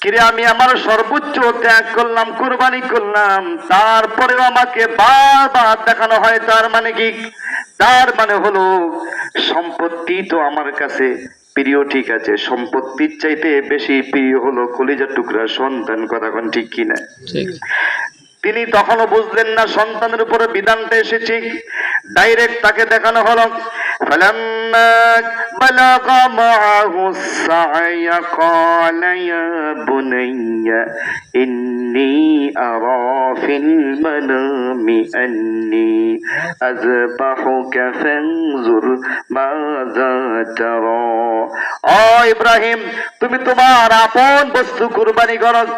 কিরে আমি আমার সর্বোচ্চ ত্যাগ করলাম কোরবানি করলাম। তারপরে আমাকে বারবার দেখানো হয় তার মানে কি? তার মানে হলো সম্পত্তি তো আমার কাছে প্রিয় ঠিক আছে সম্পত্তির চাইতে বেশি প্রিয় হলো কলিজার টুকরা সন্তান কথা ঠিক কিনা? তিনি তখনও বুঝলেন না সন্তানের উপরে বিধানটা এসেছে। ডাইরেক্ট তাকে দেখানো হলো। ফেলাম بلغ معه السعي قال يا بني إني أرى في المنام أني أذبحك فانظر ماذا ترى آه إبراهيم تمي تمار أبون بستو قرباني قرص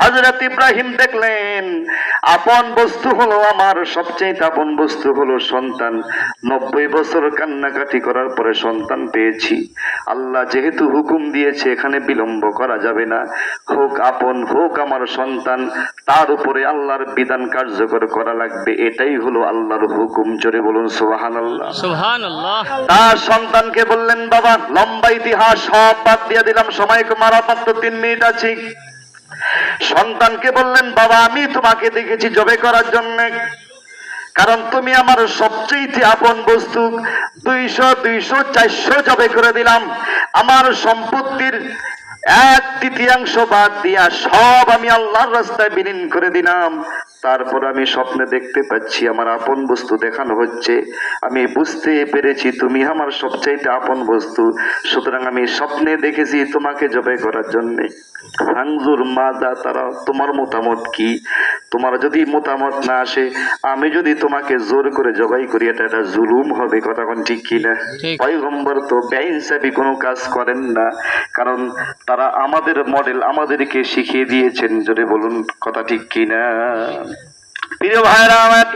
হজরত ইব্রাহিম দেখলেন আপন বস্তু হলো আমার সবচেয়ে আপন বস্তু হলো সন্তান। নব্বই বছর কান্নাকাটি করার পরে সন্তান পেয়েছি। আল্লাহ যেহেতু হুকুম দিয়েছে এখানে বিলম্ব করা যাবে না। হোক আপন হোক আমার সন্তান তার উপরে আল্লাহর বিধান কার্যকর করা লাগবে। এটাই হলো আল্লাহর হুকুম। জোরে বলুন সোহান আল্লাহ সুবহান আল্লাহ তার সন্তানকে বললেন বাবা লম্বা ইতিহাস সব বাদ দিয়ে দিলাম। সময় মারা মাত্র তিন মিনিট আছে। সন্তানকে বললেন, বাবা, আমি তোমাকে দেখেছি জবে করার জন্য। কারণ তুমি আমার সবচেয়ে আপন বস্তু। দুইশো দুইশো, চারশো জবে করে দিলাম। আমার সম্পত্তির এক তৃতীয়াংশ বাদ দিয়া সব আমি আল্লাহর রাস্তায় বিলীন করে দিলাম। তারপর আমি স্বপ্নে দেখতে পাচ্ছি আমার আপন বস্তু দেখানো হচ্ছে। আমি বুঝতে পেরেছি তুমি আমার সবচাইতে আপন বস্তু। সুতরাং আমি স্বপ্নে দেখেছি তোমাকে জবে করার জন্য। হাংজুর মাজা তারা তোমার মতামত কি? তোমার যদি মতামত না আসে আমি যদি তোমাকে জোর করে জবাই করি এটা একটা জুলুম হবে কথা কোন ঠিক কিনা। পয়গম্বর তো বেইনসাফি কোনো কাজ করেন না কারণ তারা আমাদের মডেল আমাদেরকে শিখিয়ে দিয়েছেন যদি বলুন কথা ঠিক কিনা প্রিয় ভাইরা আমার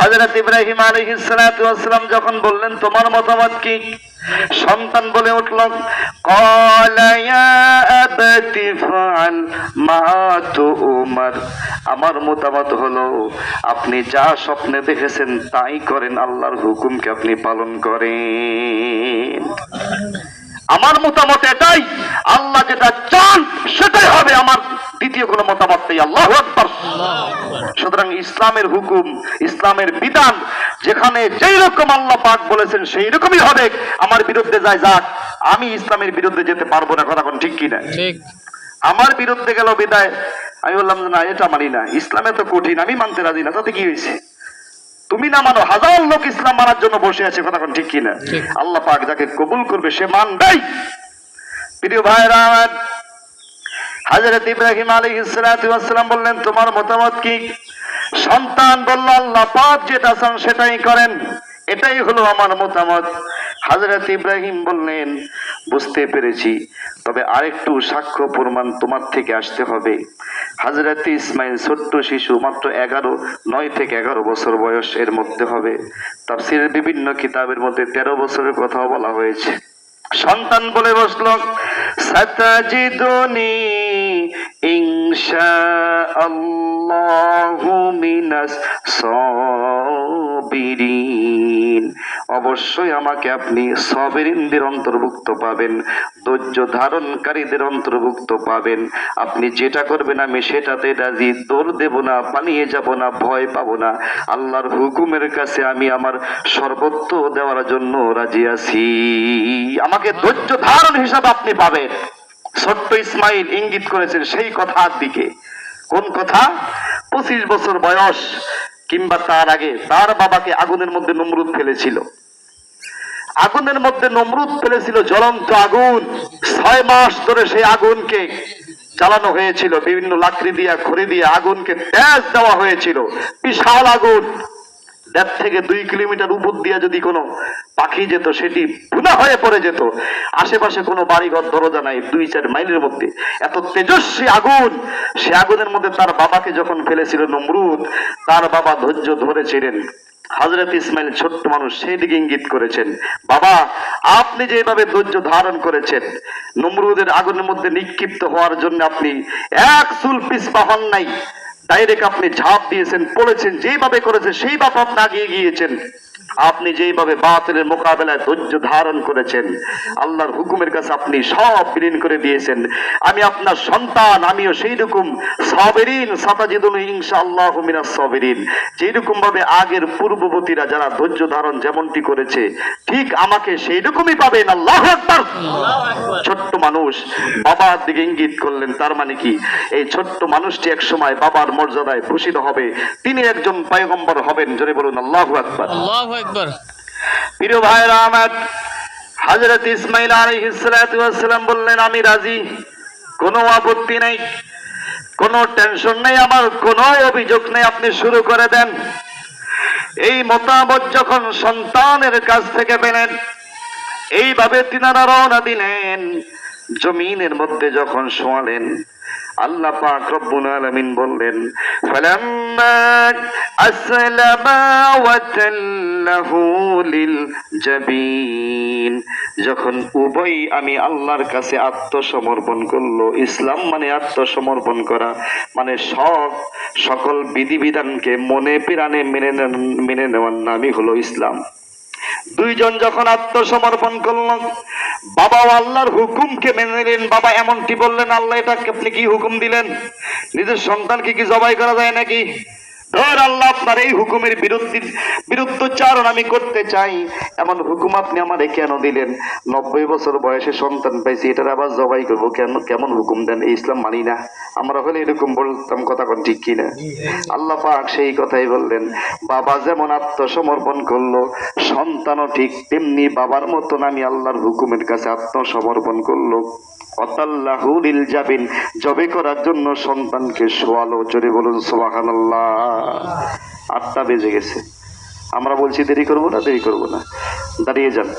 হযরত ইব্রাহিম আলাইহিস সালাতু যখন বললেন, তোমার মতামত কি? সন্তান বলে উঠল আমার মতামত হলো, আপনি যা স্বপ্নে দেখেছেন, তাই করেন, আল্লাহর হুকুমকে আপনি পালন করেন। আমার মতামত এটাই, আল্লাহ যেটা চান, সেটাই হবে আমার দ্বিতীয় কোনো মতামত নেই। আল্লাহ সুতরাং ইসলামের হুকুম ইসলামের বিধান যেখানে যেই রকম আল্লাহ পাক বলেছেন সেই রকমই হবে। আমার বিরুদ্ধে যায় যাক আমি ইসলামের বিরুদ্ধে যেতে পারব না কথা কোন ঠিক কিনা? ঠিক। আমার বিরুদ্ধে গেল বিদায়। আমি বললাম না এটা মানি না। ইসলামে তো কঠিন আমি মানতে রাজি না তাতে কি হয়েছে? তুমি না মানো হাজার লোক ইসলাম মানার জন্য বসে আছে কথা কোন ঠিক কিনা। আল্লাহ পাক যাকে কবুল করবে সে মানবেই। প্রিয় ভাইরা হাজরত ইব্রাহিম আলী ইসলাতাম বললেন, তোমার মতামত কি? সন্তান বলল, আল্লাহ পাক যেটা চান সেটাই করেন। এটাই হলো আমার মতামত। হাজরত ইব্রাহিম বললেন, বুঝতে পেরেছি। তবে আরেকটু সাক্ষ্য প্রমাণ তোমার থেকে আসতে হবে। হাজরত ইসমাইল ছোট্ট শিশু মাত্র এগারো, নয় থেকে এগারো বছর বয়স এর মধ্যে হবে। তার তাফসিরের বিভিন্ন কিতাবের মধ্যে তেরো বছরের কথাও বলা হয়েছে। সন্তান বলে বসল, সাতাজিদুনি আল্লাহু মিনাস সাবিরিন। অবশ্যই আমাকে আপনি সবেরিনদের অন্তর্ভুক্ত পাবেন, ধৈর্য ধারণকারীদের অন্তর্ভুক্ত পাবেন। আপনি যেটা করবেন আমি সেটাতে রাজি, দৌড় দেব না, পালিয়ে যাব না, ভয় পাবো না। আল্লাহর হুকুমের কাছে আমি আমার সর্বত্র দেওয়ার জন্য রাজি আছি। আমাকে ধৈর্য ধারণ হিসাবে আপনি পাবেন। ছোট্ট ইসমাইল ইঙ্গিত করেছেন সেই কথার দিকে। কোন কথা? পঁচিশ বছর বয়স, কিংবা তার আগে তার বাবাকে আগুনের মধ্যে নমরুদ ফেলেছিল। আগুনের মধ্যে নমরুদ ফেলেছিল জ্বলন্ত আগুন। ছয় মাস ধরে সেই আগুনকে চালানো হয়েছিল। বিভিন্ন লাকড়ি দিয়া, খড়ি দিয়ে আগুনকে তেজ দেওয়া হয়েছিল। বিশাল আগুন। দেড় থেকে দুই কিলোমিটার উপর দিয়ে যদি কোনো পাখি যেত, সেটি ভুনা হয়ে পড়ে যেত। আশেপাশে কোনো বাড়িঘর, দরজা নাই, দুই চার মাইলের মধ্যে। এত তেজস্বী আগুন! সে আগুনের মধ্যে তার বাবাকে যখন ফেলেছিল নমরুদ, তার বাবা ধৈর্য ধরেছিলেন হজরত ইসমাইল ছোট্ট মানুষ সেই দিকে ইঙ্গিত করেছেন, বাবা, আপনি যেভাবে ধৈর্য ধারণ করেছেন, নমরুদের আগুনের মধ্যে নিক্ষিপ্ত হওয়ার জন্য আপনি এক চুল পিছপা হন নাই। ডাইরেক্ট আপনি ঝাঁপ দিয়েছেন পড়েছেন যেভাবে করেছে সেইভাবে আপনি আগিয়ে গিয়েছেন। আপনি যেইভাবে বাতিলের মোকাবেলায় ধৈর্য ধারণ করেছেন আল্লাহর হুকুমের কাছে আপনি সব বিলীন করে দিয়েছেন। আমি আপনার সন্তান আমিও সেই রকম সবেরিন সাতাজিদুল ইনশাআল্লাহ মিনাস সবেরিন। যেই রকম ভাবে আগের পূর্ববর্তীরা যারা ধৈর্য ধারণ যেমনটি করেছে ঠিক আমাকে সেই রকমই পাবেন। আল্লাহ আকবার! ছোট্ট মানুষ বাবার দিকে ইঙ্গিত করলেন তার মানে কি? এই ছোট্ট মানুষটি এক সময় বাবার মর্যাদায় ভূষিত হবে। তিনি একজন পয়গম্বর হবেন জোরে বলুন আল্লাহ আকবার। আল্লাহু আকবার প্রিয় ভাইরা আমার হজরত ইসমাইল আলহিসাম বললেন, আমি রাজি। কোনো আপত্তি নেই, কোনো টেনশন নেই আমার কোনো অভিযোগ নেই, আপনি শুরু করে দেন। এই মতামত যখন সন্তানের কাছ থেকে পেলেন, এইভাবে তিনারা রওনা দিলেন, জমিনের মধ্যে যখন শোয়ালেন আল্লাহ পাক রব্বুল আলামিন বললেন, ফালাম্মা আসলামা ওয়া তাল্লাহু লিল জাবিন। যখন উভয় আমি আল্লাহর কাছে আত্মসমর্পণ করল, ইসলাম মানে আত্মসমর্পণ করা মানে সব, সকল বিধিবিধানকে মনে প্রাণে মেনে মেনে নেওয়ার নামই হলো ইসলাম। দুইজন যখন আত্মসমর্পণ করল বাবা আল্লাহর হুকুমকে মেনে নিলেন। বাবা এমনটি বললেন, আল্লাহ, এটা আপনি কি হুকুম দিলেন? নিজের সন্তানকে কি জবাই করা যায় নাকি? আপনার এই হুকুমের বিরুদ্ধে বিরুদ্ধচারণ আমি করতে চাই। এমন হুকুম আপনি আমারে কেন দিলেন? নব্বই বছর বয়সে সন্তান পাইছি এটার আবার জবাই করব। কেন, কেমন হুকুম দেন? ইসলাম মানি না। আমরা হলে এরকম বলতাম, কথা কোন ঠিক কিনা? আল্লাহ পাক সেই কথাই বললেন, বাবা যেমন আত্মসমর্পণ করল, সন্তানও ঠিক তেমনি বাবার মতন আমি আল্লাহর হুকুমের কাছে আত্মসমর্পণ করল। অতাল্লাহুলিল জাবিন, জবে করার জন্য সন্তানকে শোয়ালো চলে বলুন সোবাহান আল্লাহ আটটা বেজে গেছে। আমরা বলছি দেরি করব না, দেরি করব না। দাঁড়িয়ে যান।